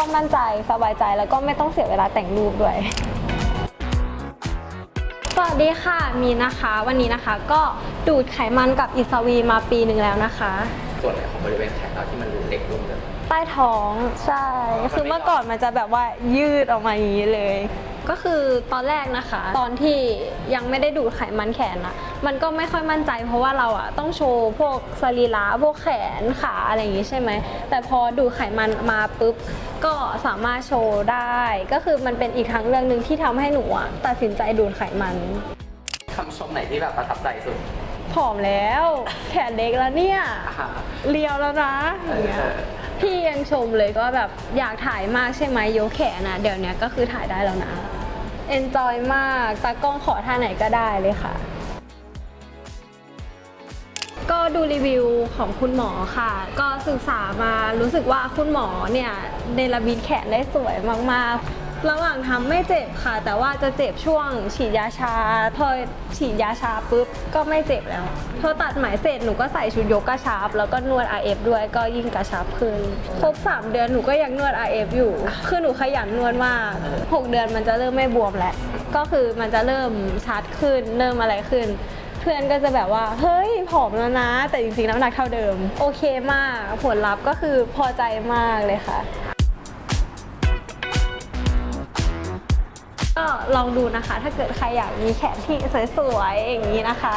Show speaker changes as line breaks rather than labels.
ต้องมั่นใจสบายใจแล้วก็ไม่ต้องเสียเวลาแต่งรูปด้วย สวัสดีค่ะมีนนะคะ วันนี้นะคะก็ดูดไขมันกับอิสวีมาปีหนึ่งแล้วนะคะ
ส่วนไหนของบริเวณแขนเราที่มันดูเด็กลงเลย
ใต้ท้องใช่ คือเมื่อก่อนมันจะแบบว่ายืดออกมาอย่างนี้เลย ก็คือตอนแรกนะคะ ตอนที่ยังไม่ได้ดูดไขมันแขนอะมันก็ไม่ค่อยมั่นใจ เพราะว่าเราอะต้องโชว์พวกสรีระพวกแขนขาอะไรอย่างนี้ใช่ไหมแต่พอดูดไขมันมาปุ๊บก็สามารถโชว์ได้ ก็คือมันเป็นอีกทางเรื่องหนึ่งที่ทำให้หนูอะตัดสินใจดูดไขมัน
คำชมไหนที่แบบประทับใจสุด
ผอมแล้ว แขนเล็กแล้วเนี่ย
อ่า
เรียวแล้วนะอย่างเงี้ย
เออ
พี่ยังชมเลยก็แบบอยากถ่ายมากใช่ไหมยกแขนนะเดี๋ยวนี้ก็คือถ่ายได้แล้วนะเอนจอยมากตากล้องขอท่าไหนก็ได้เลยค่ะ ก็ดูรีวิวของคุณหมอค่ะ ก็ศึกษามารู้สึกว่าคุณหมอเนี่ยเนรมิตแขนได้สวยมากๆ ระหว่างทำไม่เจ็บค่ะ แต่ว่าจะเจ็บช่วงฉีดยาชา พอฉีดยาชาปุ๊บก็ไม่เจ็บแล้ว พอตัดไหมเสร็จหนูก็ใส่ชุดยกกระชับ แล้วก็นวด RF ด้วยก็ยิ่งกระชับขึ้น ครบ 3 เดือนหนูก็ยังนวด RF อยู่ คือหนูขยันนวดมาก 6 เดือนมันจะเริ่มไม่บวมแล้ว ก็คือมันจะเริ่มชัดขึ้น เริ่มอะไรขึ้น เพื่อนก็จะแบบว่า เฮ้ยผอมแล้วนะ แต่จริงๆน้ำหนักเท่าเดิม โอเคมาก ผลลัพธ์ก็คือพอใจมากเลยค่ะ ก็ลองดูนะคะ ถ้าเกิดใครอยากมีแขนที่สวยๆอย่างนี้นะคะ